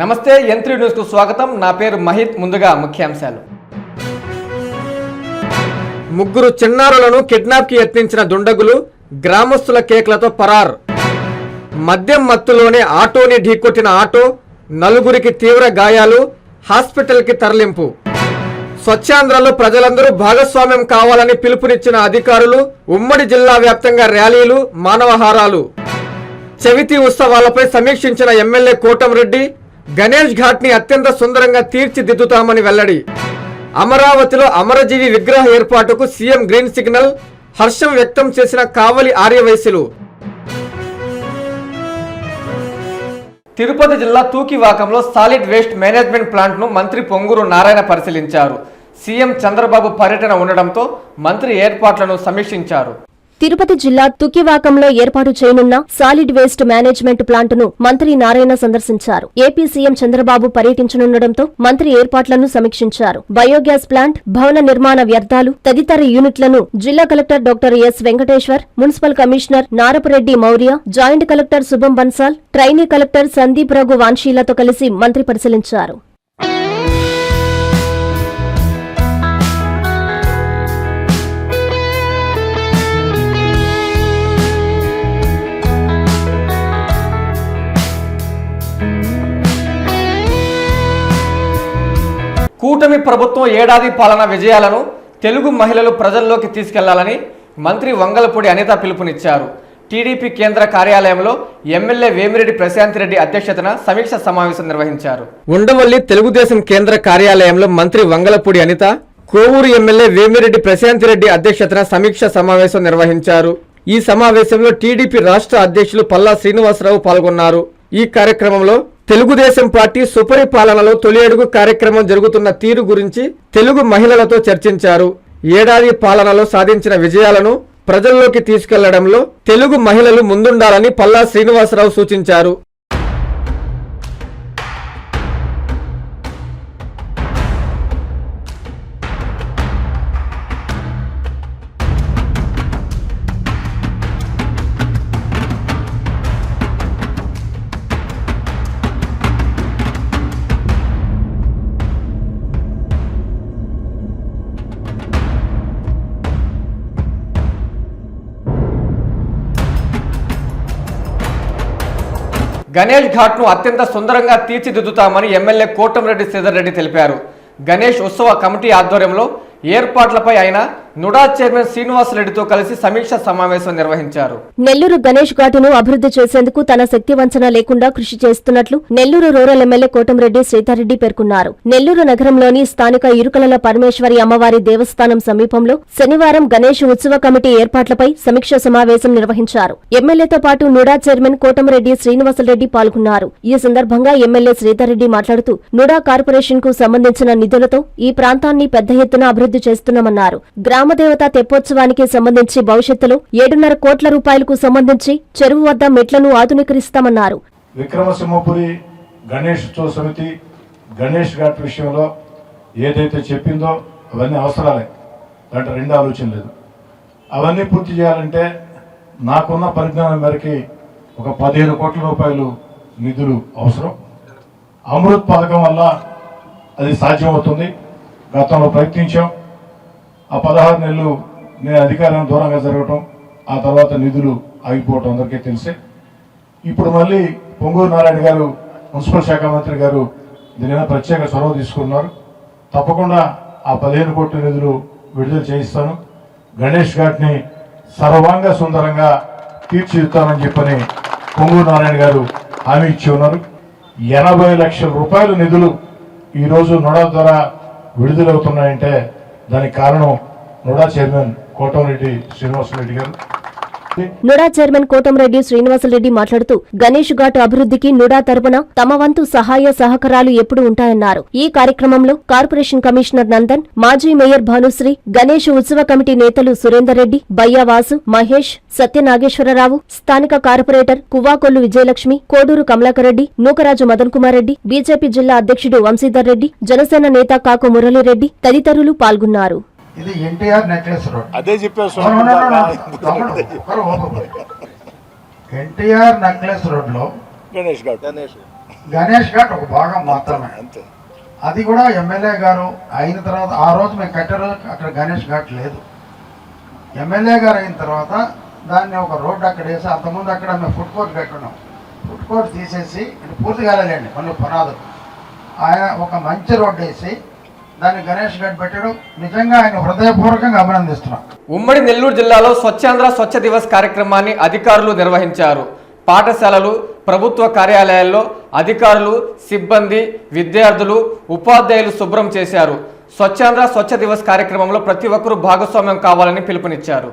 నమస్తే యంత్రి న్యూస్కు స్వాగతం. నా పేరు మహిత్ ముందుగా ముఖ్యాంశాలు. ముగ్గురు చిన్నారులను కిడ్నాప్కి యత్నించిన దుండగులు గ్రామస్తుల కేక్లతో పరార్. మద్యం మత్తులోనే ఆటోని ఢీకొట్టిన ఆటో నలుగురికి తీవ్ర గాయాలు హాస్పిటల్కి తరలింపు. స్వచ్ఛాంధ్రలో ప్రజలందరూ భాగస్వామ్యం కావాలని పిలుపునిచ్చిన అధికారులు ఉమ్మడి జిల్లా వ్యాప్తంగా ర్యాలీలు మానవహారాలు. చవితి ఉత్సవాలపై సమీక్షించిన ఎమ్మెల్యే కోటంరెడ్డి గణేష్ ఘాట్ని అత్యంత సుందరంగా తీర్చిదిద్దుతామని వెల్లడి. అమరావతిలో అమరజీవి విగ్రహ ఏర్పాటుకు సీఎం గ్రీన్ సిగ్నల్ హర్షం వ్యక్తం చేసిన కావలి ఆర్యవైశ్యులు. తిరుపతి జిల్లా తూకివాకంలో సాలిడ్ వేస్ట్ మేనేజ్మెంట్ ప్లాంట్ను మంత్రి పొంగూరు నారాయణ పరిశీలించారు. సీఎం చంద్రబాబు పర్యటన ఉండడంతో మంత్రి ఏర్పాట్లను సమీక్షించారు. తిరుపతి జిల్లా తుక్కివాకంలో ఏర్పాటు చేయనున్న సాలిడ్ వేస్ట్ మేనేజ్మెంట్ ప్లాంటును మంత్రి నారాయణ సందర్శించారు. ఏపీ సీఎం చంద్రబాబు పర్యటించనుండటంతో మంత్రి ఏర్పాట్లను సమీక్షించారు. బయోగ్యాస్ ప్లాంట్ భవన నిర్మాణ వ్యర్థాలు తదితర యూనిట్లను జిల్లా collector doctor S Venkateshwar municipal commissioner Narapureddy Maurya joint collector Shubham Bansal trainee collector Sandeep Raghu వాన్షీలతో కలిసి మంత్రి పరిశీలించారు. కూటమి ప్రభుత్వం ఏడాది పాలన విజయాలను తెలుగు మహిళలు ప్రజల్లోకి తీసుకెళ్ళాలని మంత్రి వంగలపూడి అనిత పిలుపునిచ్చారు. టీడీపీ కేంద్ర కార్యాలయంలో ఎమ్మెల్యే వేమిరెడ్డి ప్రశాంత్ రెడ్డి అధ్యక్షతన సమీక్ష సమావేశం నిర్వహించారు. ఉండవల్లి తెలుగుదేశం కేంద్ర కార్యాలయంలో మంత్రి వంగలపూడి అనిత కోవూరు ఎమ్మెల్యే వేమిరెడ్డి ప్రశాంత్ రెడ్డి అధ్యక్షతన సమీక్ష సమావేశం నిర్వహించారు. ఈ సమావేశంలో టీడీపీ రాష్ట్ర అధ్యక్షులు పల్లా శ్రీనివాసరావు పాల్గొన్నారు. ఈ కార్యక్రమంలో తెలుగుదేశం పార్టీ సుపరిపాలనలో తొలి అడుగు కార్యక్రమం జరుగుతున్న తీరు గురించి తెలుగు మహిళలతో చర్చించారు. ఏడాది పాలనలో సాధించిన విజయాలను ప్రజల్లోకి తీసుకెళ్ళడంలో తెలుగు మహిళలు ముందుండాలని పల్లా శ్రీనివాసరావు సూచించారు. గణేష్ ఘాట్ను అత్యంత సుందరంగా తీర్చిదిద్దుతామని ఎమ్మెల్యే కోటంరెడ్డి శ్రీధర్ రెడ్డి తెలిపారు. గణేష్ ఉత్సవ కమిటీ ఆధ్వర్యంలో ఏర్పాట్లపై ఆయన నుడా చైర్మన్ కలిసి సమీక్ష సమావేశం నిర్వహించారు. నెల్లూరు గణేష్ ఘాటును అభివృద్ధి చేసేందుకు తన శక్తి వంచన లేకుండా కృషి చేస్తున్నట్లు నెల్లూరు రూరల్ ఎమ్మెల్యే కోటంరెడ్డి శ్రీతారెడ్డి పేర్కొన్నారు. నెల్లూరు నగరంలోని స్థానిక ఇరుకలల పరమేశ్వరి అమ్మవారి దేవస్థానం సమీపంలో శనివారం గణేష్ ఉత్సవ కమిటీ ఏర్పాట్లపై సమీక్ష సమావేశం నిర్వహించారు. ఎమ్మెల్యేతో పాటు నుడా చైర్మన్ కోటంరెడ్డి శ్రీనివాసరెడ్డి పాల్గొన్నారు. ఈ సందర్భంగా ఎమ్మెల్యే శ్రీధర్రెడ్డి మాట్లాడుతూ నుడా కార్పొరేషన్కు సంబంధించిన నిధులతో ఈ ప్రాంతాన్ని పెద్ద ఎత్తున అభివృద్ధి చేస్తున్నామన్నారు. గ్రామదేవత తెప్పోత్సవానికి సంబంధించి భవిష్యత్తులో ఏడున్నర కోట్ల రూపాయలకు సంబంధించి చెరువు వద్ద మెట్లను ఆధునీకరిస్తామన్నారు. విక్రమసింహపురి గణేష్ సమితి గణేష్ ఘాట్ విషయంలో ఏదైతే చెప్పిందో అవన్నీ అవసరాలే. దాంట్లో రెండు ఆలోచన లేదు. అవన్నీ పూర్తి చేయాలంటే నాకున్న పరిజ్ఞానం మేరకి ఒక పదిహేను కోట్ల రూపాయలు నిధులు అవసరం. అమృత్ పథకం వల్ల అది సాధ్యమవుతుంది. గతంలో ప్రయత్నించాం. ఆ పదహారు నెలలు నేను అధికారం దూరంగా జరగటం ఆ తర్వాత నిధులు ఆగిపోవటం అందరికీ తెలిసే. ఇప్పుడు మళ్ళీ పొంగూరు నారాయణ గారు మున్సిపల్ శాఖ మంత్రి గారు దీని ప్రత్యేక చొరవ తీసుకున్నారు. తప్పకుండా ఆ పదిహేను కోట్ల నిధులు విడుదల చేయిస్తాను. గణేష్ ఘాట్ని సర్వాంగ సుందరంగా తీర్చిదిద్దామని చెప్పని పొంగూరు నారాయణ గారు హామీ ఇచ్చి ఉన్నారు. ఎనభై లక్షల రూపాయల నిధులు ఈరోజు నొడ ద్వారా విడుదలవుతున్నాయంటే దానికి కారణం నొడా చైర్మన్ కోటమిరెడ్డి శ్రీనివాసరెడ్డి గారు. నుడా చైర్మన్ కోటంరెడ్డి శ్రీనివాసరెడ్డి మాట్లాడుతూ గణేష్ ఘాట్ అభివృద్ధికి నుడా తరపున తమ వంతు సహాయ సహకారాలు ఎప్పుడు ఉంటాయన్నారు. ఈ కార్యక్రమంలో కార్పొరేషన్ కమిషనర్ నందన్ మాజీ మేయర్ భానుశ్రీ గణేష్ ఉత్సవ కమిటీ నేతలు సురేందర్ రెడ్డి బయ్యావాసు మహేష్ సత్యనాగేశ్వరరావు స్థానిక కార్పొరేటర్ కువ్వాకొల్లు విజయలక్ష్మి కోడూరు కమలాకరెడ్డి నూకరాజు మదన్ కుమార్ రెడ్డి బీజేపీ జిల్లా అధ్యక్షుడు వంశీధర్ రెడ్డి జనసేన నేత కాకు మురళీరెడ్డి తదితరులు పాల్గొన్నారు. ఇది ఎన్టీఆర్ నెక్లెస్ రోడ్. అదే చెప్పారు ఎన్టీఆర్ నెక్లెస్ రోడ్లో గణేష్ ఘాట్. గణేష్. గణేష్ ఘాట్ ఒక భాగం మాత్రమే. అది కూడా ఎమ్మెల్యే గారు అయిన తర్వాత ఆ రోజు మేము కట్టే రోజు అక్కడ గణేష్ ఘాట్ లేదు. ఎమ్మెల్యే గారు అయిన తర్వాత దాన్ని ఒక రోడ్డు అక్కడ వేసి అంతకుముందు అక్కడ మేము ఫుడ్ కోర్ట్ కట్టున్నాం ఫుడ్ కోర్ట్ తీసేసి పూర్తి కాలేదండి మళ్ళీ పునాదులు. ఆయన ఒక మంచి రోడ్డు వేసి దాన్ని గణేష్ ఘాట్ పెట్టడం నిజంగా ఆయన హృదయపూర్వకంగా అభినందిస్తున్నాం. ఉమ్మడి నెల్లూరు జిల్లాలో స్వచ్ఛాంధ్ర స్వచ్ఛ దివస్ కార్యక్రమాన్ని అధికారులు నిర్వహించారు. పాఠశాలలు ప్రభుత్వ కార్యాలయాల్లో అధికారులు సిబ్బంది విద్యార్థులు ఉపాధ్యాయులు శుభ్రం చేశారు. స్వచ్ఛాంధ్ర స్వచ్ఛ దివస్ కార్యక్రమంలో ప్రతి ఒక్కరూ భాగస్వామ్యం కావాలని పిలుపునిచ్చారు.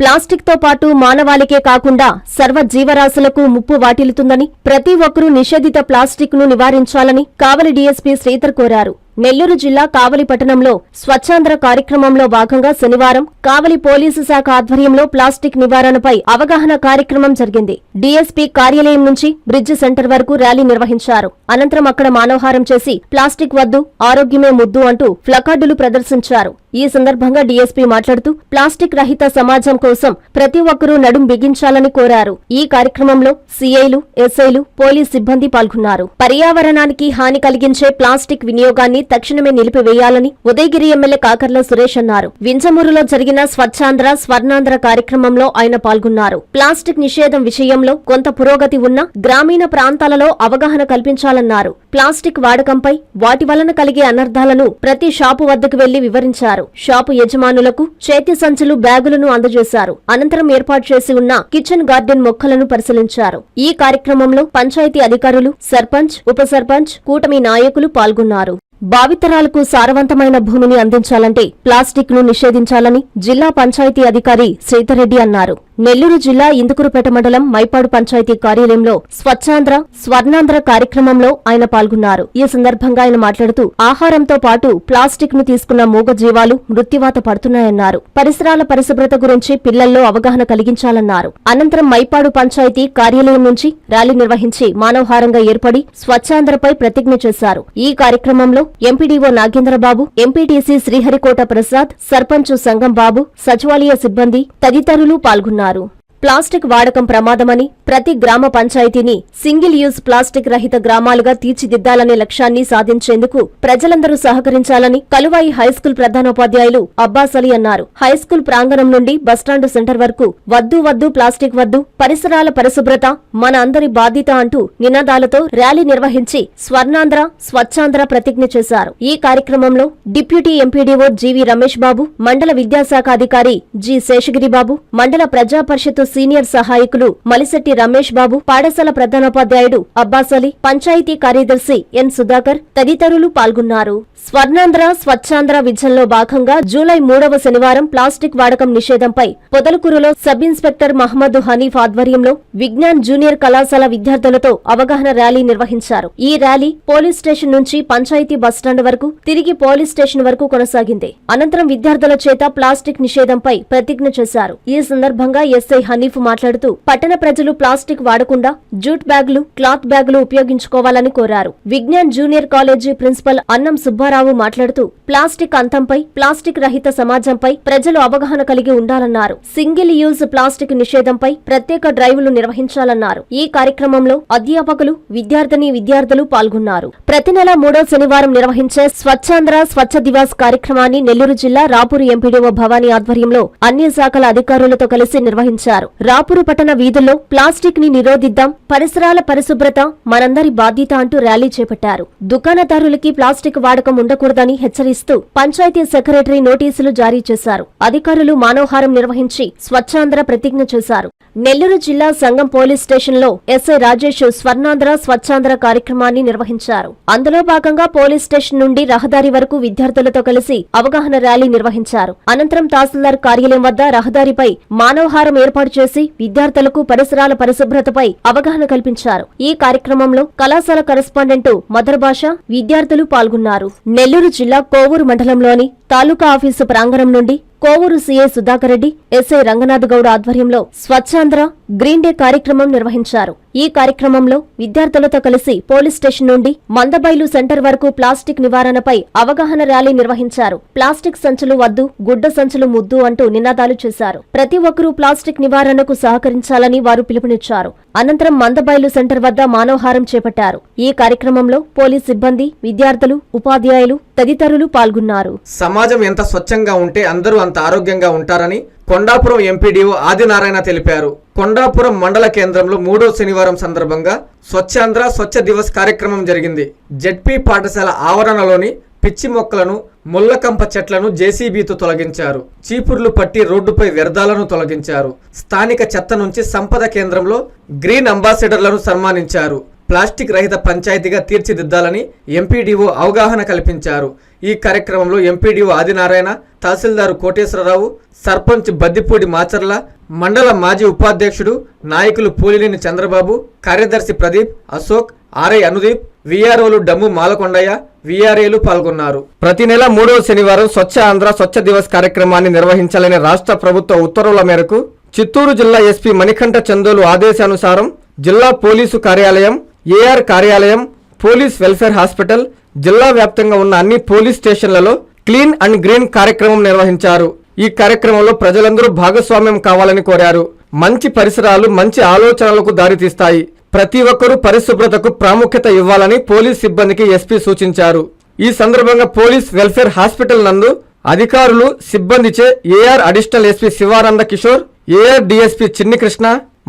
ప్లాస్టిక్తో పాటు మానవాళికే కాకుండా సర్వ జీవరాశులకు ముప్పు వాటిల్లుతుందని ప్రతి ఒక్కరూ నిషేధిత ప్లాస్టిక్ను నివారించాలని కావలి డీఎస్పీ శ్రీధర్ కోరారు. నెల్లూరు జిల్లా కావలి పట్టణంలో స్వచ్ఛాంధ్ర కార్యక్రమంలో భాగంగా శనివారం కావలి పోలీసు శాఖ ఆధ్వర్యంలో ప్లాస్టిక్ నివారణపై అవగాహన కార్యక్రమం జరిగింది. డీఎస్పీ కార్యాలయం నుంచి బ్రిడ్జ్ సెంటర్ వరకు ర్యాలీ నిర్వహించారు. అనంతరం అక్కడ మానవహారం చేసి ప్లాస్టిక్ వద్దు ఆరోగ్యమే ముద్దు అంటూ ప్లకార్డులు ప్రదర్శించారు. ఈ సందర్భంగా డీఎస్పీ మాట్లాడుతూ ప్లాస్టిక్ రహిత సమాజం కోసం ప్రతి ఒక్కరూ నడుం బిగించాలని కోరారు. ఈ కార్యక్రమంలో సీఐలు ఎస్ఐలు పోలీస్ సిబ్బంది పాల్గొన్నారు. పర్యావరణానికి హాని కలిగించే ప్లాస్టిక్ వినియోగాన్ని తక్షణమే నిలిపివేయాలని ఉదయగిరి ఎమ్మెల్యే కాకర్ల సురేష్ అన్నారు. వింజమూరులో జరిగిన స్వచ్ఛాంధ్ర స్వర్ణాంధ్ర కార్యక్రమంలో ఆయన పాల్గొన్నారు. ప్లాస్టిక్ నిషేధం విషయంలో కొంత పురోగతి ఉన్నా గ్రామీణ ప్రాంతాలలో అవగాహన కల్పించాలన్నారు. ప్లాస్టిక్ వాడకంపై వాటి వలన కలిగే అనర్థాలను ప్రతి షాపు వద్దకు వెళ్ళి వివరించారు. షాపు యజమానులకు చేతి సంచులు బ్యాగులను అందజేశారు. అనంతరం ఏర్పాటు చేసి ఉన్న కిచెన్ గార్డెన్ మొక్కలను పరిశీలించారు. ఈ కార్యక్రమంలో పంచాయతీ అధికారులు సర్పంచ్ ఉప సర్పంచ్ కూటమి నాయకులు పాల్గొన్నారు. భావితరాలకు సారవంతమైన భూమిని అందించాలంటే ప్లాస్టిక్ను నిషేధించాలని జిల్లా పంచాయతీ అధికారి శ్రీధర్రెడ్డి అన్నారు. నెల్లూరు జిల్లా ఇందుకురుపేట మండలం మైపాడు పంచాయతీ కార్యాలయంలో స్వచ్ఛాంధ్ర స్వర్ణాంధ్ర కార్యక్రమంలో ఆయన పాల్గొన్నారు. ఈ సందర్భంగా ఆయన మాట్లాడుతూ ఆహారంతో పాటు ప్లాస్టిక్ను తీసుకున్న మూగజీవాలు మృత్యువాత పడుతున్నాయన్నారు. పరిసరాల పరిశుభ్రత గురించి పిల్లల్లో అవగాహన కలిగించాలన్నారు. అనంతరం మైపాడు పంచాయతీ కార్యాలయం నుంచి ర్యాలీ నిర్వహించి మానవహారంగా ఏర్పడి స్వచ్ఛాంధ్రపై ప్రతిజ్ఞ చేశారు. ఈ కార్యక్రమంలో ఎంపీడీఓ నాగేంద్రబాబు ఎంపీటీసీ శ్రీహరికోట ప్రసాద్ సర్పంచ్ సంగం బాబు సచివాలయ సిబ్బంది తదితరులు పాల్గొన్నారు. ఉన్నారు ప్లాస్టిక్ వాడకం ప్రమాదమని ప్రతి గ్రామ పంచాయతీని సింగిల్ యూజ్ ప్లాస్టిక్ రహిత గ్రామాలుగా తీర్చిదిద్దాలనే లక్ష్యాన్ని సాధించేందుకు ప్రజలందరూ సహకరించాలని కలువాయి హైస్కూల్ ప్రధానోపాధ్యాయులు అబ్బాస్ అలీ అన్నారు. హైస్కూల్ ప్రాంగణం నుండి బస్టాండ్ సెంటర్ వరకు వద్దు వద్దు ప్లాస్టిక్ వద్దు పరిసరాల పరిశుభ్రత మన అందరి బాధ్యత అంటూ నినాదాలతో ర్యాలీ నిర్వహించి స్వర్ణాంధ్ర స్వచ్ఛాంధ్ర ప్రతిజ్ఞ చేశారు. ఈ కార్యక్రమంలో deputy MPDO G V Ramesh Babu మండల విద్యాశాఖ అధికారి జి శేషగిరి బాబు మండల ప్రజా పరిషత్ సీనియర్ సహాయకులు మలిశెట్టి రమేష్ బాబు పాఠశాల ప్రధానోపాధ్యాయుడు అబ్బాసలి పంచాయతీ కార్యదర్శి ఎన్ సుధాకర్ తదితరులు పాల్గొన్నారు. స్వర్ణాంధ్ర స్వచ్ఛాంధ్ర విజయంలో భాగంగా జూలై మూడవ శనివారం ప్లాస్టిక్ వాడకం నిషేధంపై పొదలకూరులో సబ్ ఇన్స్పెక్టర్ మహమ్మద్ హనీఫ్ ఆధ్వర్యంలో విజ్ఞాన్ జూనియర్ కళాశాల విద్యార్థులతో అవగాహన ర్యాలీ నిర్వహించారు. ఈ ర్యాలీ పోలీస్ స్టేషన్ నుంచి పంచాయతీ బస్టాండ్ వరకు తిరిగి పోలీస్ స్టేషన్ వరకు కొనసాగింది. అనంతరం విద్యార్థుల చేత ప్లాస్టిక్ నిషేధంపై ప్రతిజ్ఞ చేశారు. ఈ సందర్భంగా ఎస్ఐ హనీఫ్ మాట్లాడుతూ పట్టణ ప్రజలు ప్లాస్టిక్ వాడకుండా జూట్ బ్యాగులు క్లాత్ బ్యాగులు ఉపయోగించుకోవాలని కోరారు. విజ్ఞాన్ జూనియర్ కాలేజీ ప్రిన్సిపల్ అన్నం సుబ్బారావు మాట్లాడుతూ ప్లాస్టిక్ అంతంపై ప్లాస్టిక్ రహిత సమాజంపై ప్రజలు అవగాహన కలిగి ఉండాలన్నారు. సింగిల్ యూజ్ ప్లాస్టిక్ నిషేధంపై ప్రత్యేక డ్రైవ్లు నిర్వహించాలన్నారు. ఈ కార్యక్రమంలో అధ్యాపకులు విద్యార్థిని విద్యార్థులు పాల్గొన్నారు. ప్రతి నెల మూడో శనివారం నిర్వహించే స్వచ్ఛాంధ్ర స్వచ్ఛ దివాస్ కార్యక్రమాన్ని నెల్లూరు జిల్లా రాపూరు ఎంపీడీఓ భవానీ ఆధ్వర్యంలో అన్ని శాఖల అధికారులతో కలిసి నిర్వహించారు. రాపూరు పట్టణ వీధుల్లో ప్లాస్టిక్ని నిరోధిద్దాం పరిసరాల పరిశుభ్రత మనందరి బాధ్యత అంటూ ర్యాలీ చేపట్టారు. దుకాణదారులకి ప్లాస్టిక్ వాడకం ఉండకూడదని హెచ్చరిస్తూ పంచాయతీ సెక్రటరీ నోటీసులు జారీ చేశారు. అధికారులు మానవహారం నిర్వహించి స్వచ్ఛాంధ్ర ప్రతిజ్ఞ చేశారు. నెల్లూరు జిల్లా సంఘం పోలీస్ స్టేషన్లో ఎస్ఐ రాజేష్ స్వర్ణాంధ్ర స్వచ్ఛాంధ్ర కార్యక్రమాన్ని నిర్వహించారు. అందులో భాగంగా పోలీస్ స్టేషన్ నుండి రహదారి వరకు విద్యార్థులతో కలిసి అవగాహన ర్యాలీ నిర్వహించారు. అనంతరం తహసీల్దార్ కార్యాలయం వద్ద రహదారిపై మానవహారం ఏర్పాటు చేసి విద్యార్థులకు పరిసరాల పరిశుభ్రతపై అవగాహన కల్పించారు. ఈ కార్యక్రమంలో కళాశాల కరెస్పాండెంట్ మదర్ భాష విద్యార్థులు పాల్గొన్నారు. నెల్లూరు జిల్లా కోవూరు మండలంలోని తాలూకా ఆఫీసు ప్రాంగణం నుండి Kovur C A Sudhakar Reddy S I Ranganath Goud ఆధ్వర్యంలో స్వచ్ఛాంధ్ర గ్రీన్ డే కార్యక్రమం నిర్వహించారు. ఈ కార్యక్రమంలో విద్యార్థులతో కలిసి పోలీస్ స్టేషన్ నుండి మందబైలు సెంటర్ వరకు ప్లాస్టిక్ నివారణపై అవగాహన ర్యాలీ నిర్వహించారు. ప్లాస్టిక్ సంచులు వద్దు గుడ్డ సంచులు ముద్దు అంటూ నినాదాలు చేశారు. ప్రతి ఒక్కరూ ప్లాస్టిక్ నివారణకు సహకరించాలని వారు పిలుపునిచ్చారు. అనంతరం మందబైలు సెంటర్ వద్ద మానవహారం చేపట్టారు. ఈ కార్యక్రమంలో పోలీస్ సిబ్బంది విద్యార్థులు ఉపాధ్యాయులు తదితరులు పాల్గొన్నారు. సమాజం ఎంత స్వచ్ఛంగా ఉంటే అందరూ అంత ఆరోగ్యంగా ఉంటారని కొండాపురం ఎంపీడీఓ ఆదినారాయణ తెలిపారు. కొండాపురం మండల కేంద్రంలో మూడో శనివారం సందర్భంగా స్వచ్ఛాంధ్ర స్వచ్ఛ దివస్ కార్యక్రమం జరిగింది. జెడ్పీ పాఠశాల ఆవరణలోని పిచ్చి మొక్కలను ముళ్ళకంప చెట్లను జేసీబీతో తొలగించారు. చీపుర్లు పట్టి రోడ్డుపై వ్యర్థాలను తొలగించారు. స్థానిక చెత్త నుంచి సంపద కేంద్రంలో గ్రీన్ అంబాసిడర్లను సన్మానించారు. ప్లాస్టిక్ రహిత పంచాయతీగా తీర్చిదిద్దాలని ఎంపీడీఓ అవగాహన కల్పించారు. ఈ కార్యక్రమంలో ఎంపీడీఓ ఆదినారాయణ తహసీల్దారు కోటేశ్వరరావు సర్పంచ్ బద్దిపూడి మాచర్ల మండల మాజీ ఉపాధ్యక్షుడు నాయకులు పూలినేని చంద్రబాబు కార్యదర్శి ప్రదీప్ అశోక్ ఆర్ఐ అనుదీప్ విఆర్ఓలు డమ్ము మాలకొండయ్య విఆర్ఏలు పాల్గొన్నారు. ప్రతి నెల మూడవ శనివారం స్వచ్ఛ ఆంధ్ర స్వచ్ఛ దివస్ కార్యక్రమాన్ని నిర్వహించాలని రాష్ట్ర ప్రభుత్వ ఉత్తర్వుల మేరకు చిత్తూరు జిల్లా ఎస్పీ మణికంఠ చందోలు ఆదేశానుసారం జిల్లా పోలీసు కార్యాలయం ఏఆర్ కార్యాలయం పోలీస్ వెల్ఫేర్ హాస్పిటల్ జిల్లా వ్యాప్తంగా ఉన్న అన్ని పోలీస్ స్టేషన్లలో క్లీన్ అండ్ గ్రీన్ కార్యక్రమం నిర్వహించారు. ఈ కార్యక్రమంలో ప్రజలందరూ భాగస్వామ్యం కావాలని కోరారు. మంచి పరిసరాలు మంచి ఆలోచనలకు దారితీస్తాయి. ప్రతి ఒక్కరూ పరిశుభ్రతకు ప్రాముఖ్యత ఇవ్వాలని పోలీస్ సిబ్బందికి ఎస్పీ సూచించారు. ఈ సందర్భంగా పోలీస్ వెల్ఫేర్ హాస్పిటల్ నందు అధికారులు సిబ్బందిచే A R additional S P Shivananda Kishore A R D S P Chinni Krishna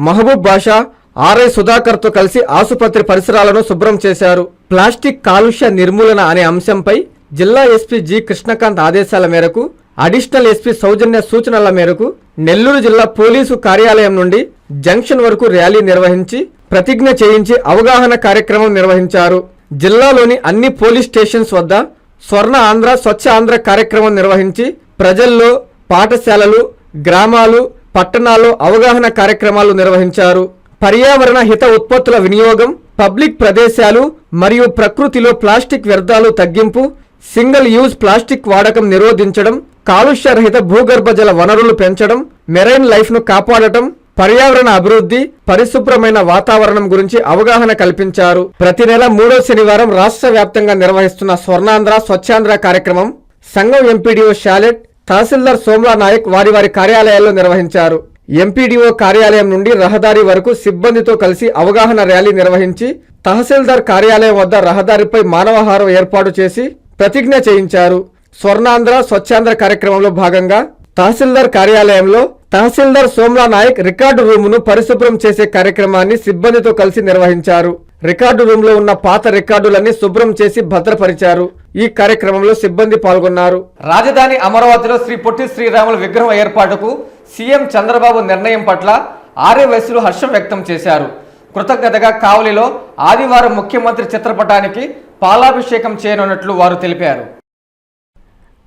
Mahaboob Basha R I సుధాకర్తో కలిసి ఆసుపత్రి పరిసరాలను శుభ్రం చేశారు. ప్లాస్టిక్ కాలుష్య నిర్మూలన అనే అంశంపై జిల్లా ఎస్పీ జి కృష్ణకాంత్ ఆదేశాల మేరకు అడిషనల్ ఎస్పీ సౌజన్య సూచనల మేరకు నెల్లూరు జిల్లా పోలీసు కార్యాలయం నుండి జంక్షన్ వరకు ర్యాలీ నిర్వహించి ప్రతిజ్ఞ చేయించి అవగాహన కార్యక్రమం నిర్వహించారు. జిల్లాలోని అన్ని పోలీస్ స్టేషన్స్ వద్ద స్వర్ణ ఆంధ్ర స్వచ్ఛ ఆంధ్ర కార్యక్రమం నిర్వహించి ప్రజల్లో పాఠశాలలు గ్రామాలు పట్టణాల్లో అవగాహన కార్యక్రమాలు నిర్వహించారు. పర్యావరణ హిత ఉత్పత్తుల వినియోగం పబ్లిక్ ప్రదేశాలు మరియు ప్రకృతిలో ప్లాస్టిక్ వ్యర్థాలు తగ్గింపు సింగిల్ యూజ్ ప్లాస్టిక్ వాడకం నిరోధించడం కాలుష్య రహిత భూగర్భ జల వనరులు పెంచడం మెరైన్ లైఫ్ను కాపాడటం పర్యావరణ అభివృద్ధి పరిశుభ్రమైన వాతావరణం గురించి అవగాహన కల్పించారు. ప్రతి నెల మూడో శనివారం రాష్ట్ర వ్యాప్తంగా నిర్వహిస్తున్న స్వర్ణాంధ్ర స్వచ్ఛాంధ్ర కార్యక్రమం సంఘం ఎంపీడీఓ షాలెట్ తహసీల్దార్ సోమ్లా నాయక్ వారి వారి కార్యాలయాల్లో నిర్వహించారు. ఎంపీడీఓ కార్యాలయం నుండి రహదారి వరకు సిబ్బందితో కలిసి అవగాహన ర్యాలీ నిర్వహించి తహసీల్దార్ కార్యాలయం వద్ద రహదారిపై మానవహారం ఏర్పాటు చేసి ప్రతిజ్ఞ చేయించారు. స్వర్ణాంధ్ర స్వచ్ఛాంధ్ర కార్యక్రమంలో భాగంగా తహసీల్దార్ కార్యాలయంలో తహసీల్దార్ సోమ్లా నాయక్ రికార్డు రూమును పరిశుభ్రం చేసే కార్యక్రమాన్ని సిబ్బందితో కలిసి నిర్వహించారు. రికార్డు రూమ్లో ఉన్న పాత రికార్డులన్నీ శుభ్రం చేసి భద్రపరిచారు. ఈ కార్యక్రమంలో సిబ్బంది పాల్గొన్నారు. రాజధాని అమరావతిలో శ్రీ పొట్టి శ్రీరాముల విగ్రహం ఏర్పాటుకు సీఎం చంద్రబాబు నిర్ణయం పట్ల ఆర్యవైశ్యులు హర్షం వ్యక్తం చేశారు. కృతజ్ఞతగా కావలిలో ఆదివారం ముఖ్యమంత్రి చిత్రపటానికి పాలాభిషేకం చేయనున్నట్లు వారు తెలిపారు.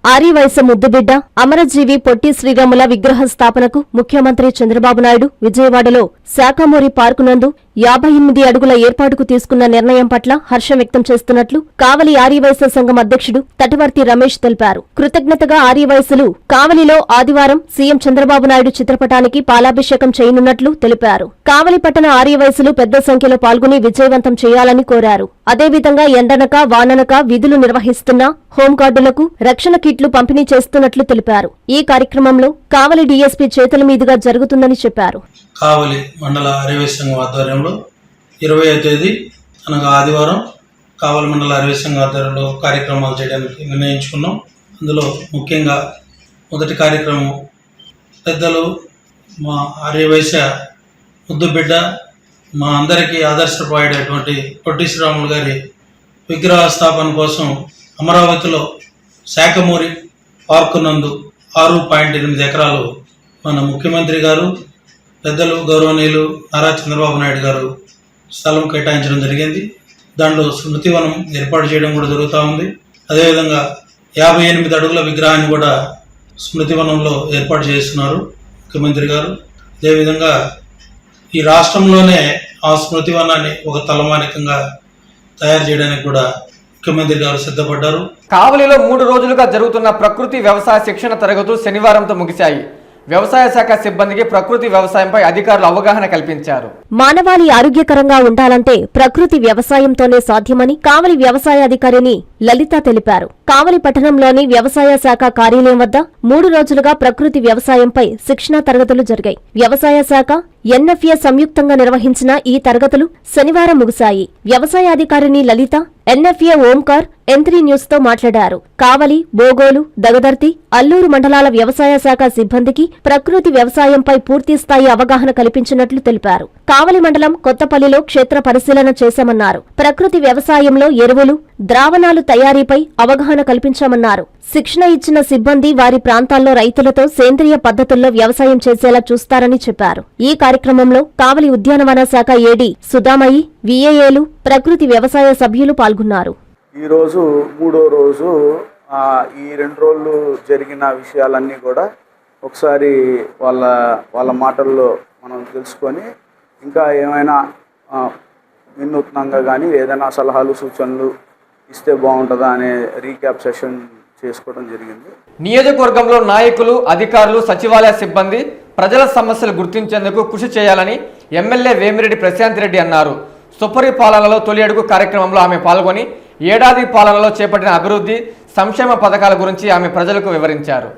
ఆర్యవైశ్య ముద్దుబిడ్డ అమరజీవి పొట్టి శ్రీరాముల విగ్రహ స్థాపనకు ముఖ్యమంత్రి చంద్రబాబు నాయుడు విజయవాడలో శాఖమూరి పార్కు నందు యాభై ఎనిమిది అడుగుల ఏర్పాటుకు తీసుకున్న నిర్ణయం పట్ల హర్షం వ్యక్తం చేస్తున్నట్లు కావలి ఆర్యవైశ్య సంఘం అధ్యక్షుడు తటవర్తి రమేష్ తెలిపారు. కృతజ్ఞతగా ఆర్యవైశ్యులు కావలిలో ఆదివారం సీఎం చంద్రబాబు నాయుడు చిత్రపటానికి పాలాభిషేకం చేయనున్నట్లు తెలిపారు. కావలి పట్టణ ఆర్యవైశ్యులు పెద్ద సంఖ్యలో పాల్గొని విజయవంతం చేయాలని కోరారు. అదేవిధంగా ఎండనక వాననక విధులు నిర్వహిస్తున్న హోంగార్డులకు రక్షణ కిట్లు పంపిణీ చేస్తున్నట్లు తెలిపారు. ఈ కార్యక్రమంలో కావలి డీఎస్పీ చేతుల మీదుగా జరుగుతుందని చెప్పారు. కావలి మండల అరవై సంఘం ఆధ్వర్యంలో ఇరవై తేదీ అనగా ఆదివారం కావలి మండల అరవై సంఘం ఆధ్వర్యంలో కార్యక్రమాలు చేయడానికి నిర్ణయించుకున్నాం. అందులో ముఖ్యంగా మొదటి కార్యక్రమం పెద్దలు మా ఆర్యవైశ్య ముద్దు బిడ్డ మా అందరికీ ఆదర్శపడేటువంటి పొట్టి శ్రీరాములు గారి విగ్రహ స్థాపన కోసం అమరావతిలో శాఖమూరి పార్కు నందు ఆరు పాయింట్ ఎనిమిది ఎకరాలు మన ముఖ్యమంత్రి గారు పెద్దలు గౌరవనీయులు నారా చంద్రబాబు నాయుడు గారు స్థలం కేటాయించడం జరిగింది. దాంట్లో స్మృతివనం ఏర్పాటు చేయడం కూడా జరుగుతూ ఉంది. అదేవిధంగా యాభై ఎనిమిది అడుగుల విగ్రహాన్ని కూడా స్మృతివనంలో ఏర్పాటు చేస్తున్నారు ముఖ్యమంత్రి గారు. అదేవిధంగా ఈ రాష్ట్రంలోనే ఆ స్మృతివనాన్ని ఒక తలమానికంగా తయారు చేయడానికి కూడా ముఖ్యమంత్రి గారు సిద్ధపడ్డారు. కావలిలో మూడు రోజులుగా జరుగుతున్న ప్రకృతి వ్యవసాయ శిక్షణ తరగతులు శనివారంతో ముగిశాయి. వ్యవసాయ శాఖ సిబ్బందికి ప్రకృతి వ్యవసాయంపై అధికారులు అవగాహన కల్పించారు. మానవాళి ఆరోగ్యకరంగా ఉండాలంటే ప్రకృతి వ్యవసాయంతోనే సాధ్యమని కావలి వ్యవసాయాధికారిని లలిత తెలిపారు. కావలి పట్టణంలోని వ్యవసాయ శాఖ కార్యాలయం వద్ద మూడు రోజులుగా ప్రకృతి వ్యవసాయంపై శిక్షణా తరగతులు జరిగాయి. వ్యవసాయ శాఖ ఎన్ఎఫ్ఏ సంయుక్తంగా నిర్వహించిన ఈ తరగతులు శనివారం ముగిశాయి. వ్యవసాయాధికారిని లలిత ఎన్ఎఫ్ఏ ఓంకార్ ఎంత్రీ న్యూస్తో మాట్లాడారు. కావలి బోగోలు దగదర్తి అల్లూరు మండలాల వ్యవసాయ శాఖ సిబ్బందికి ప్రకృతి వ్యవసాయంపై పూర్తి స్థాయి అవగాహన కల్పించినట్లు తెలిపారు. కావలి మండలం కొత్తపల్లిలో క్షేత్ర పరిశీలన చేశామన్నారు. ప్రకృతి వ్యవసాయంలో ఎరువులు ద్రావణాలు తయారీపై అవగాహన కల్పించామన్నారు. శిక్షణ ఇచ్చిన సిబ్బంది వారి ప్రాంతాల్లో రైతులతో సేంద్రియ పద్ధతుల్లో వ్యవసాయం చేసేలా చూస్తారని చెప్పారు. ఈ కార్యక్రమంలో కావలి ఉద్యానవన శాఖ ఏడీ సుధామయి విఏఏలు ప్రకృతి వ్యవసాయ సభ్యులు పాల్గొన్నారు. ఈ రోజు మూడో రోజు ఈ రెండు రోజులు జరిగిన విషయాలన్నీ కూడా ఒకసారి వాళ్ళ వాళ్ళ మాటల్లో మనం తెలుసుకొని ఇంకా ఏమైనా వినూత్నంగా కానీ ఏదైనా సలహాలు సూచనలు ఇస్తే బాగుంటుందా అనే రీక్యాప్ సెషన్ చేసుకోవడం జరిగింది. నియోజకవర్గంలో నాయకులు అధికారులు సచివాలయ సిబ్బంది ప్రజల సమస్యలు గుర్తించేందుకు కృషి చేయాలని ఎమ్మెల్యే వేమిరెడ్డి ప్రశాంత్ రెడ్డి అన్నారు. సుపరి పాలనలో తొలి అడుగు కార్యక్రమంలో ఆమె పాల్గొని ఏడాది పాలనలో చేపట్టిన అభివృద్ధి సంక్షేమ పథకాల గురించి ఆమె ప్రజలకు వివరించారు.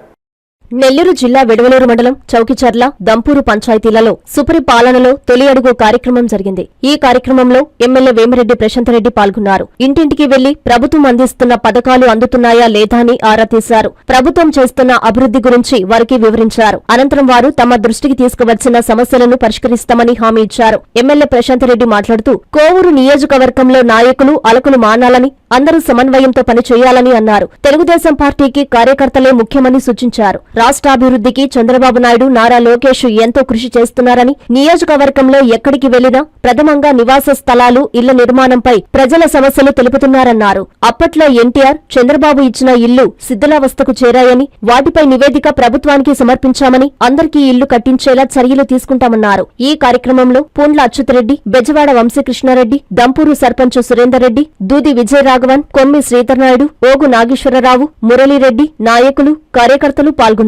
నెల్లూరు జిల్లా వెడవలూరు మండలం చౌకిచర్ల దంపూరు పంచాయతీలలో సుపరి పాలనలో తొలి అడుగు కార్యక్రమం జరిగింది. ఈ కార్యక్రమంలో ఎమ్మెల్యే వేమిరెడ్డి ప్రశాంతరెడ్డి పాల్గొన్నారు. ఇంటింటికి వెళ్ళి ప్రభుత్వం అందిస్తున్న పథకాలు అందుతున్నాయా లేదా అని ఆరా తీశారు. ప్రభుత్వం చేస్తున్న అభివృద్ధి గురించి వారికి వివరించారు. అనంతరం వారు తమ దృష్టికి తీసుకువచ్చిన సమస్యలను పరిష్కరిస్తామని హామీ ఇచ్చారు. ఎమ్మెల్యే ప్రశాంతరెడ్డి మాట్లాడుతూ కోవూరు నియోజకవర్గంలో నాయకులు అలకులు మానాలని అందరూ సమన్వయంతో పనిచేయాలని అన్నారు. తెలుగుదేశం పార్టీకి కార్యకర్తలే ముఖ్యమని సూచించారు. రాష్ట్రాభివృద్ధికి చంద్రబాబు నాయుడు నారా లోకేష్ ఎంతో కృషి చేస్తున్నారని నియోజకవర్గంలో ఎక్కడికి వెళ్ళినా ప్రథమంగా నివాస స్థలాలు ఇళ్ళ నిర్మాణంపై ప్రజల సమస్యలు తెలుపుతున్నారన్నారు. అప్పట్లో ఎన్టీఆర్ చంద్రబాబు ఇచ్చిన ఇల్లు సిద్ధలావస్థకు చేరాయని వాటిపై నివేదిక ప్రభుత్వానికి సమర్పించామని అందరికీ ఇల్లు కట్టించేలా చర్యలు తీసుకుంటామన్నారు. ఈ కార్యక్రమంలో పూండ్ల అచ్యుతరెడ్డి బెజవాడ వంశీకృష్ణారెడ్డి దంపూరు సర్పంచ్ సురేందర్ రెడ్డి దూది విజయరాఘవన్ కొమ్మి శ్రీధర్నాయుడు ఓగు నాగేశ్వరరావు మురళీరెడ్డి నాయకులు కార్యకర్తలు పాల్గొన్నారు.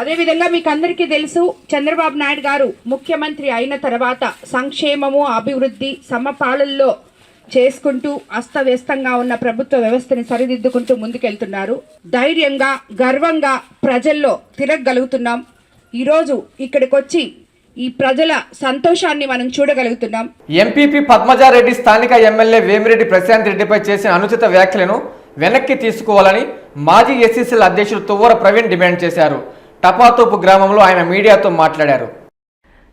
అదేవిధంగా మీకు అందరికీ తెలుసు చంద్రబాబు నాయుడు గారు ముఖ్యమంత్రి అయిన తర్వాత సంక్షేమము అభివృద్ధి సమపాలనలో చేసుకుంటూ అస్తవ్యస్తంగా ఉన్న ప్రభుత్వ వ్యవస్థని సరిదిద్దుకుంటూ ముందుకెళ్తున్నారు. ధైర్యంగా గర్వంగా ప్రజల్లో తిరగగలుగుతున్నాం. ఈరోజు ఇక్కడికి వచ్చి ఈ ప్రజల సంతోషాన్ని మనం చూడగలుగుతున్నాం. ఎంపీపీ పద్మజారెడ్డి స్థానిక ఎమ్మెల్యే వేమిరెడ్డి ప్రశాంత్ రెడ్డిపై చేసిన అనుచిత వ్యాఖ్యలను వెనక్కి తీసుకోవాలని మాజీ ఎస్సీసీల అధ్యక్షుడు తువ్వర ప్రవీణ్ డిమాండ్ చేశారు. టపాతోపు గ్రామంలో ఆయన మీడియాతో మాట్లాడారు.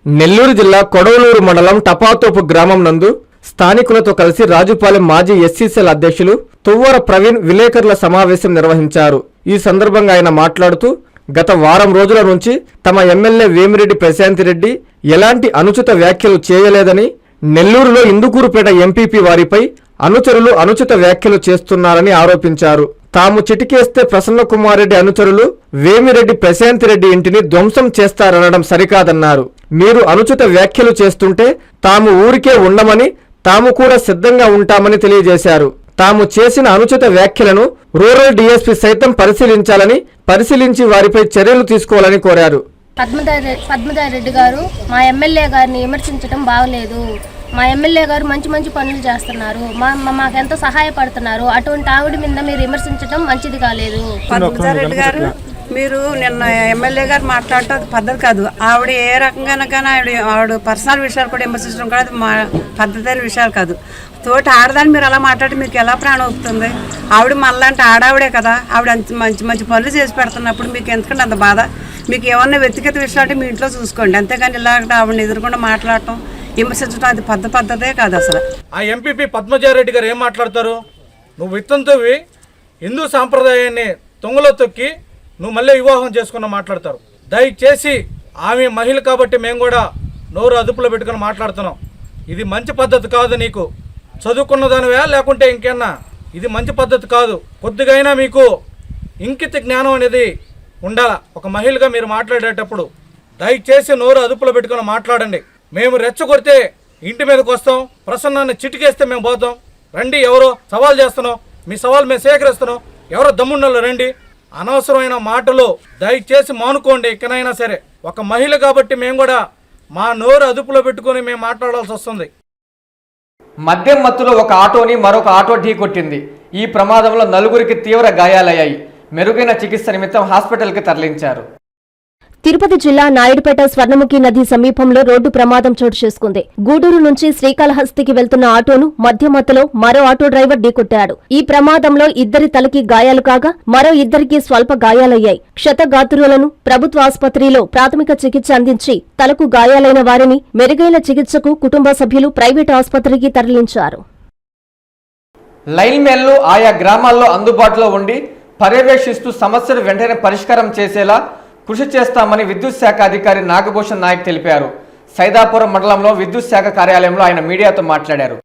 నెల్లూరు జిల్లా కొడవలూరు మండలం టపాతోపు గ్రామం నందు స్థానికులతో కలిసి రాజుపాలెం మాజీ ఎస్సీసీల అధ్యక్షులు తువ్వర ప్రవీణ్ విలేకరుల సమావేశం నిర్వహించారు. ఈ సందర్భంగా ఆయన మాట్లాడుతూ గత వారం రోజుల నుంచి తమ ఎమ్మెల్యే వేమిరెడ్డి ప్రశాంత్ రెడ్డి ఎలాంటి అనుచిత వ్యాఖ్యలు చేయలేదని నెల్లూరులో ఇందుకూరుపేట ఎంపీపీ వారిపై అనుచరులు అనుచిత వ్యాఖ్యలు చేస్తున్నారని ఆరోపించారు. తాము చిటికేస్తే ప్రసన్న కుమారెడ్డి అనుచరులు వేమిరెడ్డి ప్రశాంత్ రెడ్డి ఇంటిని ధ్వంసం చేస్తారనడం సరికాదన్నారు. మీరు అనుచిత వ్యాఖ్యలు చేస్తుంటే తాము ఊరికే ఉండమని తాము కూడా సిద్ధంగా ఉంటామని తెలియజేశారు. తాము చేసిన అనుచిత వ్యాఖ్యలను రూరల్ డీఎస్పీ సైతం పరిశీలించాలని పరిశీలించి వారిపై చర్యలు తీసుకోవాలని కోరారు. పద్మధారె పద్మధారెడ్డి గారు మా ఎమ్మెల్యే గారిని విమర్శించడం బాగలేదు. మా ఎమ్మెల్యే గారు మంచి మంచి పనులు చేస్తున్నారు. మా మాకెంతో సహాయపడుతున్నారు. అటువంటి ఆవిడ మీద మీరు విమర్శించడం మంచిది కాలేదు. పద్మజారెడ్డి గారు మీరు నిన్న ఎమ్మెల్యే గారు మాట్లాడటం అది పద్ధతి కాదు. ఆవిడ ఏ రకంగా కానీ ఆవిడ ఆవిడ పర్సనల్ విషయాలు కూడా విమర్శించడం కూడా అది మా పద్ధతి అయిన విషయాలు కాదు. తోటి ఆడదాన్ని మీరు అలా మాట్లాడి మీకు ఎలా ప్రాణం అవుతుంది ఆవిడ మళ్ళంటే ఆడావిడే కదా. ఆవిడ అంత మంచి మంచి పనులు చేసి పెడుతున్నప్పుడు మీకు ఎందుకంటే అంత బాధ? మీకు ఏమన్నా వ్యక్తిగత విషయాలు అంటే మీ ఇంట్లో చూసుకోండి. అంతేగాని ఇలా ఆవిడని ఎదురుకుండా మాట్లాడటం విమర్శించడం అది పద్ధ పద్ధతే కాదు అసలు. ఆ ఎంపీపీ పద్మజారెడ్డి గారు ఏం మాట్లాడతారు? నువ్వు విత్తంతోవి హిందూ సాంప్రదాయాన్ని తొంగలో తొక్కి నువ్వు మళ్ళీ వివాహం చేసుకున్న మాట్లాడతారు. దయచేసి ఆమె మహిళ కాబట్టి మేము కూడా నోరు అదుపులో పెట్టుకుని మాట్లాడుతున్నాం. ఇది మంచి పద్ధతి కాదు నీకు. చదువుకున్న దానివే లేకుంటే ఇంకేనా? ఇది మంచి పద్ధతి కాదు. కొద్దిగైనా మీకు ఇంకిత జ్ఞానం అనేది ఉండాల? ఒక మహిళగా మీరు మాట్లాడేటప్పుడు దయచేసి నోరు అదుపులో పెట్టుకుని మాట్లాడండి. మేము రెచ్చగొడితే ఇంటి మీదకి వస్తాం ప్రసన్నాన్ని చిటికేస్తే మేము పోతాం. రండి ఎవరో సవాల్ చేస్తున్నాం మీ సవాల్ మేము సేకరిస్తున్నాం ఎవరో దమ్ముండాలో రండి. అనవసరమైన మాటలు దయచేసి మానుకోండి ఇకనైనా సరే. ఒక మహిళ కాబట్టి మేము కూడా మా నోరు అదుపులో పెట్టుకొని మేము మాట్లాడాల్సి వస్తుంది. మద్యం మత్తులో ఒక ఆటోని మరొక ఆటో ఢీకొట్టింది. ఈ ప్రమాదంలో నలుగురికి తీవ్ర గాయాలయ్యాయి. మెరుగైన చికిత్స నిమిత్తం హాస్పిటల్కి తరలించారు. తిరుపతి జిల్లా నాయుడుపేట స్వర్ణముఖి నది సమీపంలో రోడ్డు ప్రమాదం చోటు చేసుకుంది. గూడూరు నుంచి శ్రీకాళహస్తికి వెళ్తున్న ఆటోను మధ్యమత్తులో మరో ఆటో డ్రైవర్ ఢీకొట్టాడు. ఈ ప్రమాదంలో ఇద్దరి తలకి గాయాలు కాగా మరో ఇద్దరికి స్వల్ప గాయాలయ్యాయి. క్షతగాత్రులను ప్రభుత్వ ఆసుపత్రిలో ప్రాథమిక చికిత్స అందించి తలకు గాయాలైన వారిని మెరుగైన చికిత్సకు కుటుంబ సభ్యులు ప్రైవేటు ఆసుపత్రికి తరలించారు. లైన్ మెన్లు ఆయా గ్రామాల్లో అందుబాటులో ఉండి పర్యవేక్షిస్తూ సమస్యలు వెంటనే పరిష్కారం చేసేలా కృషి చేస్తామని విద్యుత్ శాఖ అధికారి నాగభూషణ్ నాయక్ తెలిపారు. సైదాపురం మండలంలో విద్యుత్ శాఖ కార్యాలయంలో ఆయన మీడియాతో మాట్లాడారు.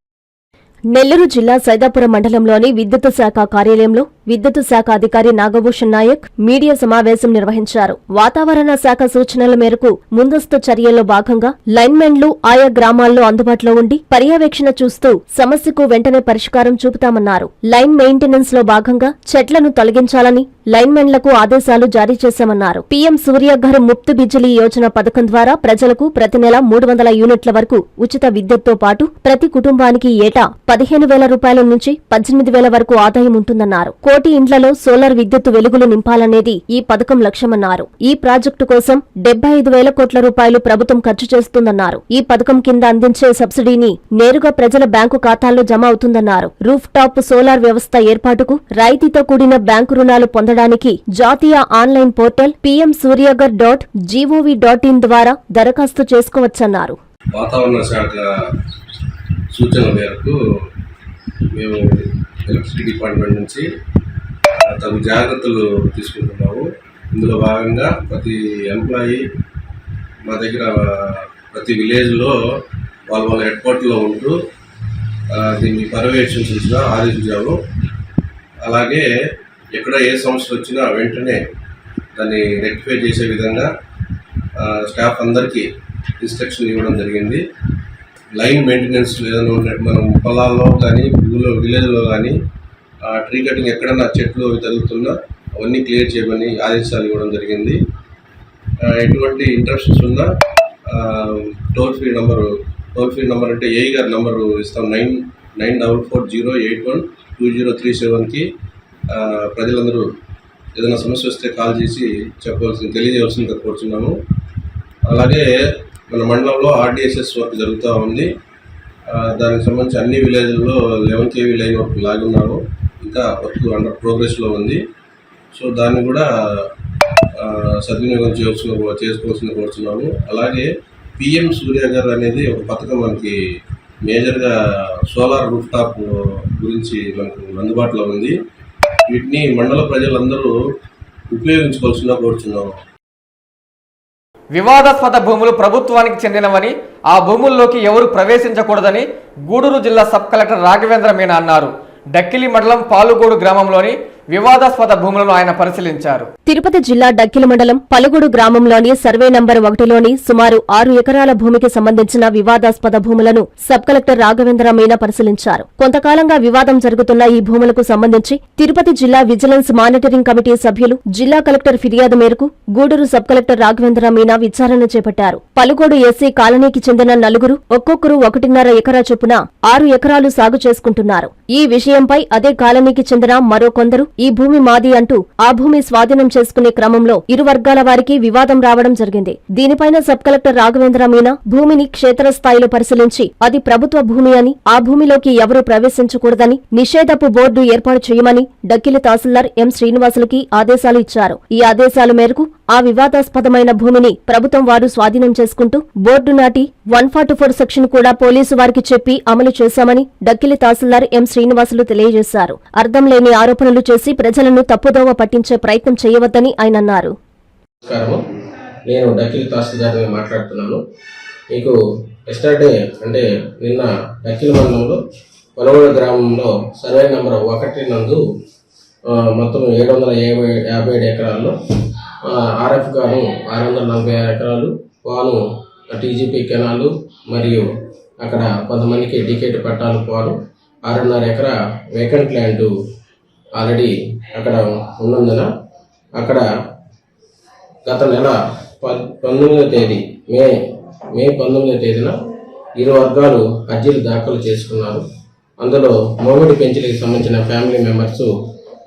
నెల్లూరు జిల్లా సైదాపురం మండలంలోని విద్యుత్ శాఖ కార్యాలయంలో విద్యుత్ శాఖ అధికారి నాగభూషణ్ నాయక్ మీడియా సమావేశం నిర్వహించారు. వాతావరణ శాఖ సూచనల మేరకు ముందస్తు చర్యల్లో భాగంగా లైన్మెన్లు ఆయా గ్రామాల్లో అందుబాటులో ఉండి పర్యవేక్షణ చూస్తూ సమస్యకు వెంటనే పరిష్కారం చూపుతామన్నారు. లైన్ మెయింటెనెన్స్లో భాగంగా చెట్లను తొలగించాలని లైన్మెన్లకు ఆదేశాలు జారీ చేశామన్నారు. పీఎం సూర్యఘర్ ముప్తు బిజిలీ యోజన పథకం ద్వారా ప్రజలకు ప్రతి నెల మూడు వందల యూనిట్ల వరకు ఉచిత విద్యుత్తో పాటు ప్రతి కుటుంబానికి ఏటా పదిహేను వేల రూపాయల నుంచి పద్దెనిమిది వేల వరకు ఆదాయం ఉంటుందన్నారు. కోటి ఇండ్లలో సోలార్ విద్యుత్ వెలుగులు నింపాలనేది ఈ పథకం లక్ష్యమన్నారు. ఈ ప్రాజెక్టు కోసం డెబ్బై ఐదు వేల కోట్ల రూపాయలు ప్రభుత్వం ఖర్చు చేస్తుందన్నారు. ఈ పథకం కింద అందించే సబ్సిడీని నేరుగా ప్రజల బ్యాంకు ఖాతాల్లో జమ అవుతుందన్నారు. రూఫ్ టాప్ సోలార్ వ్యవస్థ ఏర్పాటుకు రాయితీతో కూడిన బ్యాంకు రుణాలు పొందడానికి జాతీయ online portal P M Surya Ghar dot G O V dot in ద్వారా దరఖాస్తు చేసుకోవచ్చన్నారు. వాతావరణ శాఖ సూచన మేరకు మేము ఎలక్ట్రిసిటీ డిపార్ట్మెంట్ నుంచి తగు జాగ్రత్తలు తీసుకుంటున్నాము. ఇందులో భాగంగా ప్రతి ఎంప్లాయీ మా దగ్గర ప్రతి విలేజ్లో వాళ్ళ వాళ్ళ హెడ్ క్వార్టర్లో ఉంటూ దీన్ని పర్యవేక్షించాల్సిన ఆదేశించాము. అలాగే ఎక్కడ ఏ సమస్యలు వచ్చినా వెంటనే దాన్ని రెక్టిఫై చేసే విధంగా స్టాఫ్ అందరికీ ఇన్స్ట్రక్షన్ ఇవ్వడం జరిగింది. లైన్ మెయింటెనెన్స్ ఏదైనా ఉంటే మనం పొలాల్లో కానీ ఊళ్ళో విలేజ్లో కానీ ట్రీ కటింగ్ ఎక్కడన్నా చెట్లు అవి తగులుతున్నా అవన్నీ క్లియర్ చేయమని ఆదేశాలు ఇవ్వడం జరిగింది. ఎటువంటి ఇంట్రెస్ట్స్ ఉన్నా toll free number toll free number అంటే ఏ గారి నెంబరు ఇస్తాం. Nine nine double four zero eight one two zero three సెవెన్కి ప్రజలందరూ ఏదైనా సమస్య వస్తే కాల్ చేసి చెప్పవలసింది తెలియజేయవలసిందిగా కోరుతున్నాము అలాగే మన మండలంలో ఆర్డిఎస్ఎస్ వర్క్ జరుగుతూ ఉంది. దానికి సంబంధించి అన్ని విలేజ్ల్లో eleven K V line work లాగి ఉన్నాము ఇంకా వర్క్ అండర్ ప్రోగ్రెస్లో ఉంది. సో దాన్ని కూడా సద్వినియోగం చేసుకో చేసుకోవాల్సింది కోరుతున్నాము అలాగే పిఎం సూర్యగర్ అనేది ఒక పథకం మనకి మేజర్గా సోలార్ రూఫ్ టాప్ గురించి మనకు అందుబాటులో ఉంది. వీటిని మండల ప్రజలందరూ ఉపయోగించుకోవాల్సిందిగా కోరుతున్నాము వివాదాస్పద భూములు ప్రభుత్వానికి చెందినవని ఆ భూముల్లోకి ఎవరు ప్రవేశించకూడదని గూడూరు జిల్లా సబ్ కలెక్టర్ రాఘవేంద్ర మీనా అన్నారు. డక్కిలి మండలం పాలుగోడు గ్రామంలోని వివాదాస్పద భూములను ఆయన పరిశీలించారు. తిరుపతి జిల్లా డక్కిల మండలం పలుగుడు గ్రామంలోని సర్వే నంబర్ ఒకటిలోని సుమారు ఆరు ఎకరాల భూమికి సంబంధించిన వివాదాస్పద భూములను సబ్ కలెక్టర్ రాఘవేంద్ర మీనా పరిశీలించారు. కొంతకాలంగా వివాదం జరుగుతున్న ఈ భూములకు సంబంధించి తిరుపతి జిల్లా విజిలెన్స్ మానిటరింగ్ కమిటీ సభ్యులు జిల్లా కలెక్టర్ ఫిర్యాదు మేరకు గూడూరు సబ్ కలెక్టర్ రాఘవేంద్ర మీనా విచారణ చేపట్టారు. పలుగోడు ఎస్సీ కాలనీకి చెందిన నలుగురు ఒక్కొక్కరు ఒకటిన్నర ఎకరా చొప్పున ఆరు ఎకరాలు సాగు చేసుకుంటున్నారు. ఈ విషయంపై అదే కాలనీకి చెందిన మరో కొందరు ఈ భూమి మాది అంటూ ఆ భూమి స్వాధీనం చేసుకునే క్రమంలో ఇరు వర్గాల వారికి వివాదం రావడం జరిగింది. దీనిపైన సబ్ కలెక్టర్ రాఘవేంద్ర మీనా భూమిని క్షేత్రస్థాయిలో పరిశీలించి అది ప్రభుత్వ భూమి అని ఆ భూమిలోకి ఎవరూ ప్రవేశించకూడదని నిషేధపు బోర్డు ఏర్పాటు చేయమని డక్కిలి తహసీల్దార్ ఎం శ్రీనివాసులకి ఆదేశాలు ఇచ్చారు. ఈ ఆదేశాల మేరకు ఆ వివాదాస్పదమైన భూమిని ప్రభుత్వం వారు స్వాధీనం చేసుకుంటూ బోర్డు నాటి వన్ ఫార్టీ ఫోర్ సెక్షన్ కూడా పోలీసు వారికి చెప్పి అమలు చేశామని డక్కిలి తహసీల్దార్ ఎం శ్రీనివాసులు తెలియజేశారు. అర్థం లేని ఆరోపణలు చేసి ప్రజలను తప్పుదోవ పట్టించే ప్రయత్నం చేయవద్దని ఆయన అన్నారు. నేను డకిల్ తహసీల్దార్ మాట్లాడుతున్నాను. మీకు ఎస్టర్డే అంటే నిన్న డకిల్ మండలంలో కొలవడ గ్రామంలో సర్వే నెంబర్ ఒకటి నందు మొత్తం ఏడు వందల యాభై యాభై ఏడు ఎకరాల్లో ఆర్ఎఫ్ గాను ఆరు వందల నలభై ఆరు ఎకరాలు వాను టీజీపీ కెనాలు మరియు అక్కడ కొంతమందికి టికెట్ పట్టాలు పోను ఆరున్నర ఎకరా వేకెంట్ ల్యాండ్ ఆల్రెడీ అక్కడ ఉన్నందున అక్కడ గత నెల ప- పంతొమ్మిదవ తేదీ మే మే పంతొమ్మిదవ తేదీన ఇరు వర్గాలు అర్జీలు దాఖలు చేసుకున్నారు. అందులో మోమిడి పెంచులకు సంబంధించిన ఫ్యామిలీ మెంబర్స్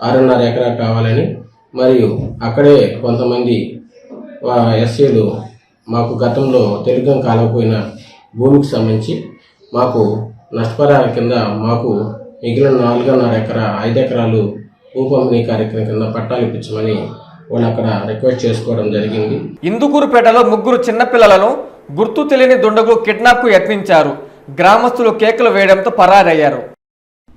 ఆరున్నర ఎకరా కావాలని మరియు అక్కడే కొంతమంది ఎస్సీలు మాకు గతంలో తెలుగం కాలకపోయిన భూమికి సంబంధించి మాకు నష్టపరాల కింద మాకు మిగిలిన నాలుగున్నర ఎకరా ఐదు ఎకరాలు భూ పంపిణీ కార్యక్రమం కింద పట్టాలు ఇప్పించమని వాళ్ళు అక్కడ రిక్వెస్ట్ చేసుకోవడం జరిగింది. ఇందుకూరుపేటలో ముగ్గురు చిన్నపిల్లలను గుర్తు తెలియని దుండగులు కిడ్నాప్కు యత్నించారు. గ్రామస్తులు కేకులు వేయడంతో పరారయ్యారు.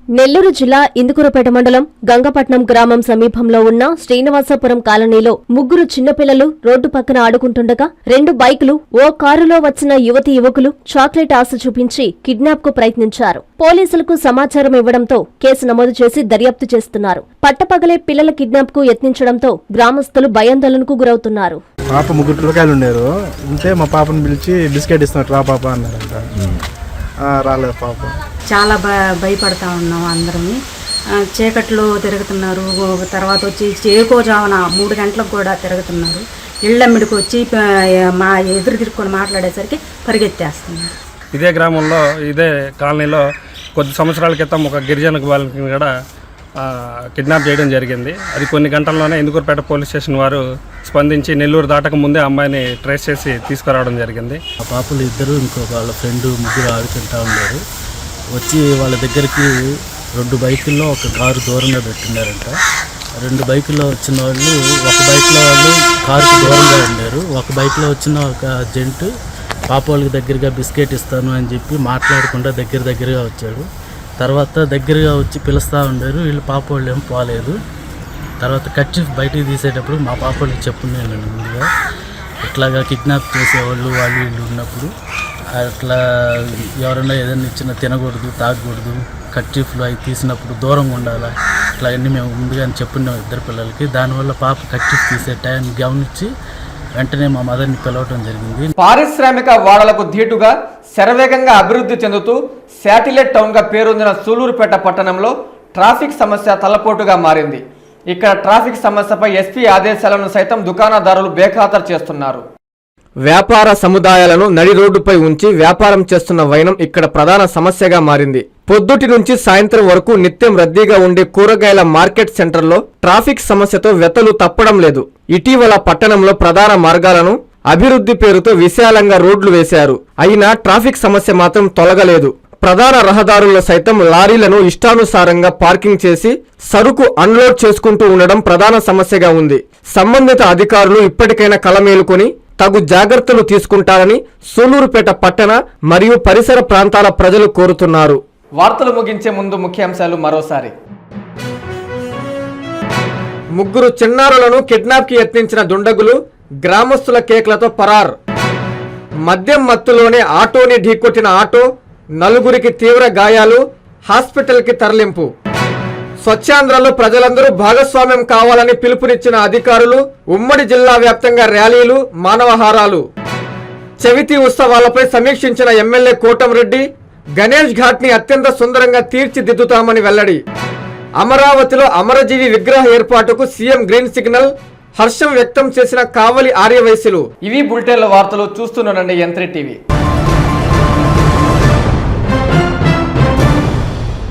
నెల్లూరు జిల్లా ఇందుకూరుపేట మండలం గంగపట్నం గ్రామం సమీపంలో ఉన్న శ్రీనివాసపురం కాలనీలో ముగ్గురు చిన్నపిల్లలు రోడ్డు పక్కన ఆడుకుంటుండగా రెండు బైకులు ఓ కారులో వచ్చిన యువతి యువకులు చాక్లెట్ ఆశ చూపించి కిడ్నాప్కు ప్రయత్నించారు. పోలీసులకు సమాచారం ఇవ్వడంతో కేసు నమోదు చేసి దర్యాప్తు చేస్తున్నారు. పట్టపగలే పిల్లల కిడ్నాప్కు యత్నించడంతో గ్రామస్తులు భయాందోళనకు గురవుతున్నారు. పాప ముగ్గురు పిల్లకాయలు ఉంటే మా పాపను పిలిచి బిస్కెట్ ఇస్తున్నట్టు రా పాప అన్నారంట. రాలేదు పాప. చాలా భ భయపడతా ఉన్నాం అందరమే. ఆ, చీకట్లో తిరుగుతున్నారు. తర్వాత వచ్చి చేకోజామున మూడు గంటలకు కూడా తిరుగుతున్నారు. ఇళ్ళమ్మిడికి వచ్చి మా ఎదురు తిరుక్కొని మాట్లాడేసరికి పరిగెత్తేస్తున్నారు. ఇదే గ్రామంలో ఇదే కాలనీలో కొద్ది సంవత్సరాల క్రితం ఒక గిరిజన వాళ్ళని కూడా కిడ్నాప్ చేయడం జరిగింది. అది కొన్ని గంటల్లోనే ఇందుకూరుపేట పోలీస్ స్టేషన్ వారు స్పందించి నెల్లూరు దాటక ముందే అమ్మాయిని ట్రేస్ చేసి తీసుకురావడం జరిగింది. ఆ పాపలు ఇద్దరు ఇంకొక వాళ్ళ ఫ్రెండ్ ముగ్గురు ఆడుకుంటా ఉన్నారు. వచ్చి వాళ్ళ దగ్గరికి రెండు బైకుల్లో ఒక కారు దూరంగా పెట్టినారంట రెండు బైకుల్లో వచ్చిన వాళ్ళు ఒక బైక్లో వాళ్ళు కారుకు దూరంగా ఉండారు. ఒక బైక్లో వచ్చిన ఒక జెంట్ పాప వాళ్ళకి దగ్గరగా బిస్కెట్ ఇస్తాను అని చెప్పి మాట్లాడకుండా దగ్గర దగ్గరగా వచ్చాడు. తర్వాత దగ్గరగా వచ్చి పిలుస్తూ ఉండారు. వీళ్ళు పాప వాళ్ళు ఏం పోలేదు. తర్వాత కర్చీఫ్ బయటికి తీసేటప్పుడు మా పాప వాళ్ళకి చెప్పున్నాను ముందుగా. ఇట్లాగా కిడ్నాప్ చేసేవాళ్ళు వాళ్ళు వీళ్ళు ఉన్నప్పుడు. అట్లా ఎవరైనా ఏదైనా ఇచ్చినా తినకూడదు తాగకూడదు. కర్చీఫ్లు అవి తీసినప్పుడు దూరంగా ఉండాలా? ఇట్లా అన్నీ మేము ముందుగానే చెప్పున్నాం ఇద్దరు పిల్లలకి. దానివల్ల పాప కర్చీఫ్ తీసే టైం గమనించి వెంటనే మా మదర్ని పిలవటం జరిగింది. పారిశ్రామిక వాడలకు ధీటుగా శరవేగంగా అభివృద్ధి చెందుతూ శాటిలైట్ టౌన్గా పేరొందిన సూలూరుపేట పట్టణంలో ట్రాఫిక్ సమస్య తలపోటుగా మారింది. ఇక్కడ ట్రాఫిక్ సమస్యపై ఎస్పీ ఆదేశాలను సైతం దుకాణదారులు బేఖాతరు చేస్తున్నారు. వ్యాపార సముదాయాలను నడి రోడ్డుపై ఉంచి వ్యాపారం చేస్తున్న వైనం ఇక్కడ ప్రధాన సమస్యగా మారింది. పొద్దుటి నుంచి సాయంత్రం వరకు నిత్యం రద్దీగా ఉండే కూరగాయల మార్కెట్ సెంటర్లో ట్రాఫిక్ సమస్యతో వెతలు తప్పడం లేదు. ఇటీవల పట్టణంలో ప్రధాన మార్గాలను అభివృద్ధి పేరుతో విశాలంగా రోడ్లు వేశారు. అయినా ట్రాఫిక్ సమస్య మాత్రం తొలగలేదు. ప్రధాన రహదారుల్లో సైతం లారీలను ఇష్టానుసారంగా పార్కింగ్ చేసి సరుకు అన్లోడ్ చేసుకుంటూ ఉండడం ప్రధాన సమస్యగా ఉంది. సంబంధిత అధికారులు ఇప్పటికైనా కలమేలుకొని తగు జాగ్రత్తలు తీసుకుంటారని సూలూరుపేట పట్టణ మరియు పరిసర ప్రాంతాల ప్రజలు కోరుతున్నారు. వార్తలు ముగించే ముందు ముఖ్యాంశాలు మరోసారి. ముగ్గురు చిన్నారులను కిడ్నాప్కి యత్నించిన దుండగులు గ్రామస్తుల కేకలతో పరార్. మద్యం మత్తులోనే ఆటోని ఢీకొట్టిన ఆటో నలుగురికి తీవ్ర గాయాలు హాస్పిటల్కి తరలింపు. స్వచ్ఛాంధ్రలో ప్రజలందరూ భాగస్వామ్యం కావాలని పిలుపునిచ్చిన అధికారులు ఉమ్మడి జిల్లా వ్యాప్తంగా ర్యాలీలు మానవహారాలు. చవితి ఉత్సవాలపై సమీక్షించిన ఎమ్మెల్యే కోటంరెడ్డి గణేష్ ఘాట్ని అత్యంత సుందరంగా తీర్చిదిద్దుతామని వెల్లడి. అమరావతిలో అమరజీవి విగ్రహ ఏర్పాటుకు సీఎం గ్రీన్ సిగ్నల్ హర్షం వ్యక్తం చేసిన కావలి ఆర్యవైశ్యులు. ఇవి బులెటిన్ల వార్తలు చూస్తున్నానండి యంత్రి టీవీ